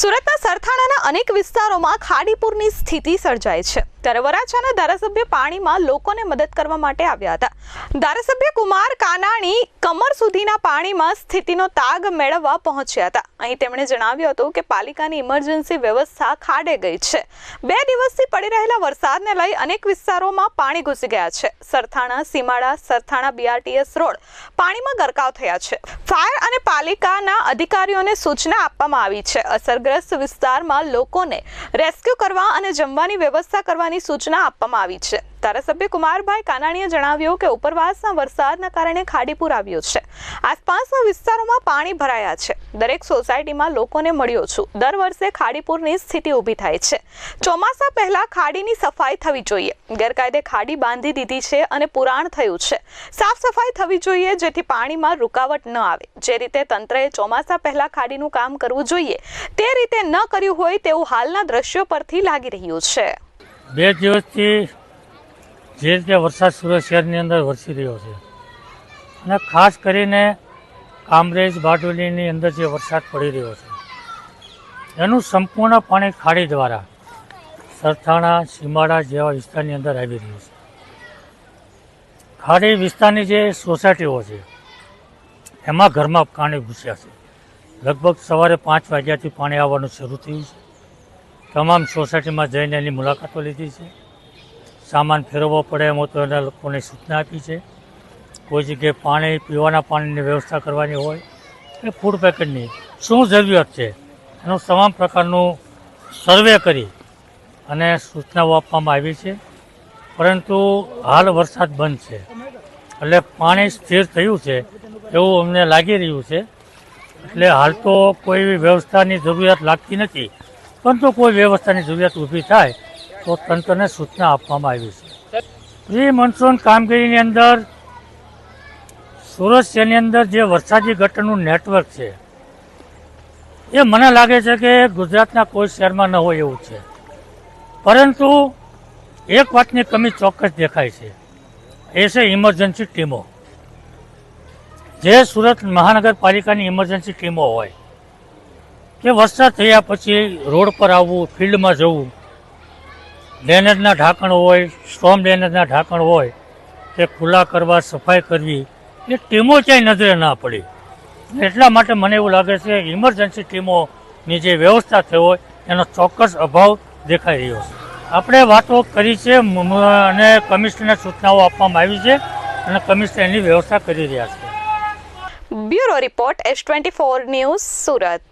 સુરતના સરથાણાના અનેક વિસ્તારોમાં ખાડીપુરની સ્થિતિ સર્જાય છે. ત્યારે ધારાસભ્ય પાણીમાં લોકોને મદદ કરવા માટે આવ્યા હતા. ધારાસભ્ય કુમાર કાનાણી કમર સુધીના પાણીમાં સ્થિતિનો તાગ મેળવવા પહોંચ્યા હતા. અહીં તેમણે જણાવ્યું હતું કે પાલિકાની ઇમરજન્સી વ્યવસ્થા ખાડે ગઈ છે. બે દિવસથી પડી રહેલા વરસાદને લઈ અનેક વિસ્તારોમાં પાણી ઘૂસી ગયા છે. સરથાણા, સીમાડા, સરથાણા બીઆરટીએસ રોડ પાણીમાં ગરકાવ થયા છે. ફાયર અને પાલિકાના અધિકારીઓને સૂચના આપવામાં આવી છે. અસરગ્રસ્ત વિસ્તારમાં લોકોને રેસ્ક્યુ કરવા અને જમવાની વ્યવસ્થા કરવાની સૂચના આપવામાં આવી છે. ધારાસભ્ય કુમારભાઈ કાનાણીએ જણાવ્યું કે ઉપરવાસના વરસાદના કારણે ખાડીપુર આવ્યું છે. આસપાસના વિસ્તારોમાં પાણી ભરાયા છે. દરેક સોસાયટીમાં લોકોને મળ્યો છું. દર વર્ષે ખાડીપુરની સ્થિતિ ઊભી થાય છે. ચોમાસા પહેલા ખાડીની સફાઈ થવી જોઈએ. ગેરકાયદે ખાડી બાંધી દીધી છે અને પુરાણ થયું છે. સાફ સફાઈ થવી જોઈએ જેથી પાણીમાં રૂકાવટ ન આવે. જે રીતે તંત્રએ ચોમાસા પહેલા ખાડીનું કામ કરવું જોઈએ, તે રીતે ન કર્યું હોય તેવું હાલના દ્રશ્યો પરથી લાગી રહ્યું છે. બે દિવસથી જે રીતે વરસાદ સુરત શહેરની અંદર વરસી રહ્યો છે. અને ખાસ કરીને કામરેજ બારડોલીની અંદર જે વરસાદ પડી રહ્યો છે, એનું સંપૂર્ણ પાણી ખાડી દ્વારા સરથાણા સીમાડા જેવા વિસ્તારની અંદર આવી રહ્યું છે. ખાડી વિસ્તારની જે સોસાયટીઓ છે, એમાં ઘરમાં પાણી ઘૂસ્યા છે. લગભગ સવારે પાંચ વાગ્યાથી પાણી આવવાનું શરૂ થયું છે. તમામ સોસાયટીમાં જઈને એની મુલાકાતો લીધી છે. સામાન ફેરવવો પડે એમ તો એના લોકોને સૂચના આપી છે. કોઈ જગ્યાએ પાણી, પીવાના પાણીની વ્યવસ્થા કરવાની હોય કે ફૂડ પેકેટની શું જરૂરિયાત છે? એનું તમામ પ્રકારનું સર્વે કરી અને સૂચનાઓ આપવામાં આવી છે. પરંતુ હાલ વરસાદ બંધ છે. એટલે પાણી સ્થિર થયું છે એવું અમને લાગી રહ્યું છે. એટલે હાલ તો કોઈ વ્યવસ્થાની જરૂરિયાત લાગતી નથી. પરંતુ કોઈ વ્યવસ્થાની જરૂરિયાત ઊભી થાય, તો તંત્રને સૂચના આપવામાં આવી છે. પ્રી મોન્સૂન કામગીરીની અંદર સુરત શહેરની અંદર જે વરસાદી ગટરનું નેટવર્ક છે, એ મને લાગે છે કે ગુજરાતના કોઈ શહેરમાં ન હોય એવું છે. પરંતુ એક વાતની કમી ચોક્કસ દેખાય છે. એ છે ઇમરજન્સી ટીમો જે સુરત મહાનગરપાલિકાની ઇમરજન્સી ટીમો હોય કે વરસાદ થયા પછી રોડ પર આવવું, ફિલ્ડમાં જવું. ડ્રેનેજના ઢાંકણ હોય સ્ટોમ ડ્રેનેજના ઢાંકણ હોય તે ખુલ્લા કરવા, સફાઈ કરવી, એ ટીમો ક્યાંય નજરે ના પડી. એટલા માટે મને એવું લાગે છે ઇમરજન્સી ટીમોની જે વ્યવસ્થા થઈ હોય, એનો ચોક્કસ અભાવ દેખાઈ રહ્યો છે. આપણે વાતો કરી છે અને કમિશનરને સૂચનાઓ આપવામાં આવી છે, અને કમિશનર એની વ્યવસ્થા કરી રહ્યા છે. Bureau report S twenty four news Surat.